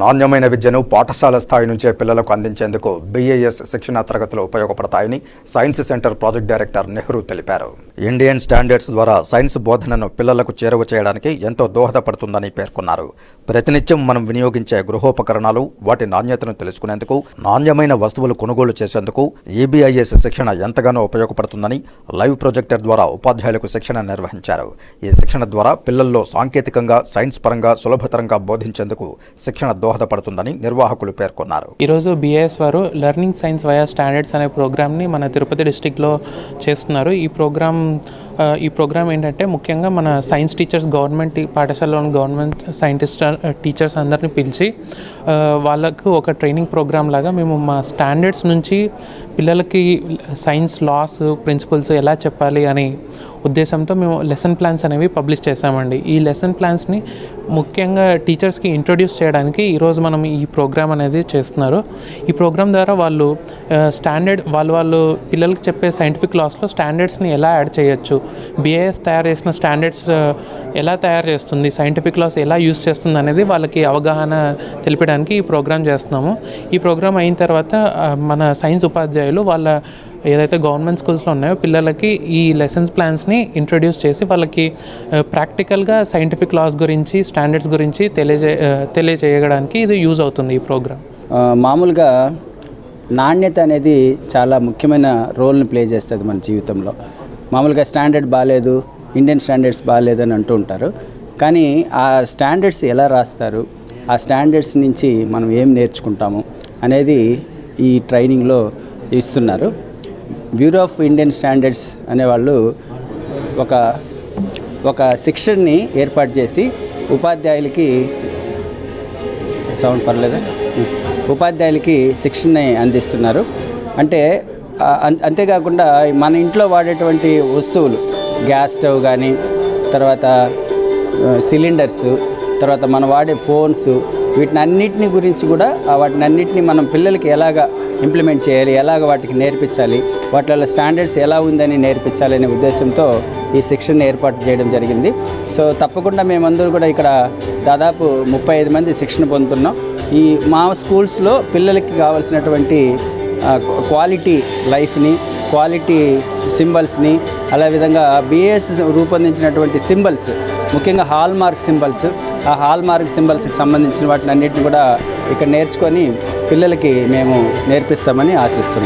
నాణ్యమైన విద్యను పాఠశాల స్థాయి నుంచే పిల్లలకు అందించేందుకు బీఏఎస్ శిక్షణ తరగతులు ఉపయోగపడతాయని science centre project director Nehru తెలిపారు. ఇండియన్ స్టాండర్డ్స్ ద్వారా సైన్స్ బోధనను పిల్లలకు చేరువ చేయడానికి ఎంతో దోహదపడుతుందని పేర్కొన్నారు. ప్రతినిత్యం మనం వినియోగించే గృహోపకరణాలు వాటి నాణ్యతను తెలుసుకునేందుకు నాణ్యమైన వస్తువులు కొనుగోలు చేసేందుకు ఈబీఐఎస్ శిక్షణ ఎంతగానో ఉపయోగపడుతుందని లైవ్ ప్రొజెక్టర్ ద్వారా ఉపాధ్యాయులకు శిక్షణ నిర్వహించారు. ఈ శిక్షణ ద్వారా పిల్లల్లో సాంకేతికంగా సైన్స్ పరంగా సులభతరంగా బోధించేందుకు శిక్షణ దోహదపడుతుందని నిర్వాహకులు పేర్కొన్నారు. ఈరోజు బీఏఎస్ వారు లెర్నింగ్ సైన్స్ వయా స్టాండర్డ్స్ అనే ప్రోగ్రామ్ని మన తిరుపతి డిస్టిక్లో చేస్తున్నారు. ఈ ప్రోగ్రామ్ ఈ ప్రోగ్రామ్ ఏంటంటే ముఖ్యంగా మన సైన్స్ టీచర్స్ గవర్నమెంట్ పాఠశాలలోని గవర్నమెంట్ సైంటిస్ట్ టీచర్స్ అందరిని పిలిచి వాళ్ళకు ఒక ట్రైనింగ్ ప్రోగ్రామ్ లాగా మేము మా స్టాండర్డ్స్ నుంచి పిల్లలకి సైన్స్ లాస్ ప్రిన్సిపల్స్ ఎలా చెప్పాలి అని ఉద్దేశంతో మేము లెసన్ ప్లాన్స్ అనేవి పబ్లిష్ చేశామండి. ఈ లెసన్ ప్లాన్స్ని ముఖ్యంగా టీచర్స్కి ఇంట్రొడ్యూస్ చేయడానికి ఈరోజు మనం ఈ ప్రోగ్రామ్ అనేది చేస్తున్నారు. ఈ ప్రోగ్రామ్ ద్వారా వాళ్ళు స్టాండర్డ్ వాళ్ళు వాళ్ళు పిల్లలకి చెప్పే సైంటిఫిక్ లాస్లో స్టాండర్డ్స్ని ఎలా యాడ్ చేయొచ్చు? బిఏఎస్ తయారు చేసిన స్టాండర్డ్స్ ఎలా తయారు చేస్తుంది? సైంటిఫిక్ లాస్ ఎలా యూస్ చేస్తుంది అనేది వాళ్ళకి అవగాహన తెలిపడానికి ఈ ప్రోగ్రామ్ చేస్తున్నాము. ఈ ప్రోగ్రామ్ అయిన తర్వాత మన సైన్స్ ఉపాధ్యాయులు వాళ్ళ ఏదైతే గవర్నమెంట్ స్కూల్స్లో ఉన్నాయో పిల్లలకి ఈ లెసన్స్ ప్లాన్స్ని ఇంట్రొడ్యూస్ చేసి వాళ్ళకి ప్రాక్టికల్గా సైంటిఫిక్ లాస్ గురించి స్టాండర్డ్స్ గురించి తెలియజే తెలియజేయడానికి ఇది యూజ్ అవుతుంది ఈ ప్రోగ్రామ్ మామూలుగా నాణ్యత అనేది చాలా ముఖ్యమైన రోల్ని ప్లే చేస్తుంది మన జీవితంలో. మామూలుగా స్టాండర్డ్ బాగాలేదు ఇండియన్ స్టాండర్డ్స్ బాగాలేదు అని అంటూ ఉంటారు. కానీ ఆ స్టాండర్డ్స్ ఎలా రాస్తారు ఆ స్టాండర్డ్స్ నుంచి మనం ఏం నేర్చుకుంటాము అనేది ఈ ట్రైనింగ్లో ఇస్తున్నారు. బ్యూరో ఆఫ్ ఇండియన్ స్టాండర్డ్స్ అనేవాళ్ళు ఒక ఒక శిక్షణని ఏర్పాటు చేసి ఉపాధ్యాయులకి సౌండ్ పర్లేదా? ఉపాధ్యాయులకి శిక్షణని అందిస్తున్నారు. అంటే అంతేకాకుండా మన ఇంట్లో వాడేటువంటి వస్తువులు గ్యాస్ స్టవ్ కానీ తర్వాత సిలిండర్స్ తర్వాత మనం వాడే ఫోన్స్ వీటిని అన్నిటిని గురించి కూడా వాటిని అన్నిటిని మనం పిల్లలకి ఎలాగా ఇంప్లిమెంట్ చేయాలి ఎలాగ వాటికి నేర్పించాలి వాటిలో స్టాండర్డ్స్ ఎలా ఉందని నేర్పించాలి అనే ఉద్దేశంతో ఈ శిక్షణ ఏర్పాటు చేయడం జరిగింది. సో తప్పకుండా మేమందరూ కూడా ఇక్కడ దాదాపు ముప్పై ఐదు మంది శిక్షణ పొందుతున్నాం. ఈ మా స్కూల్స్లో పిల్లలకి కావాల్సినటువంటి క్వాలిటీ లైఫ్ని క్వాలిటీ సింబల్స్ని అలా విధంగా బిఏఎస్ రూపొందించినటువంటి సింబల్స్ ముఖ్యంగా హాల్ మార్క్ సింబల్స్ ఆ హాల్ మార్క్ సింబల్స్కి సంబంధించిన వాటిని అన్నిటిని కూడా ఇక్కడ నేర్చుకొని పిల్లలకి మేము నేర్పిస్తామని ఆశిస్తున్నాం.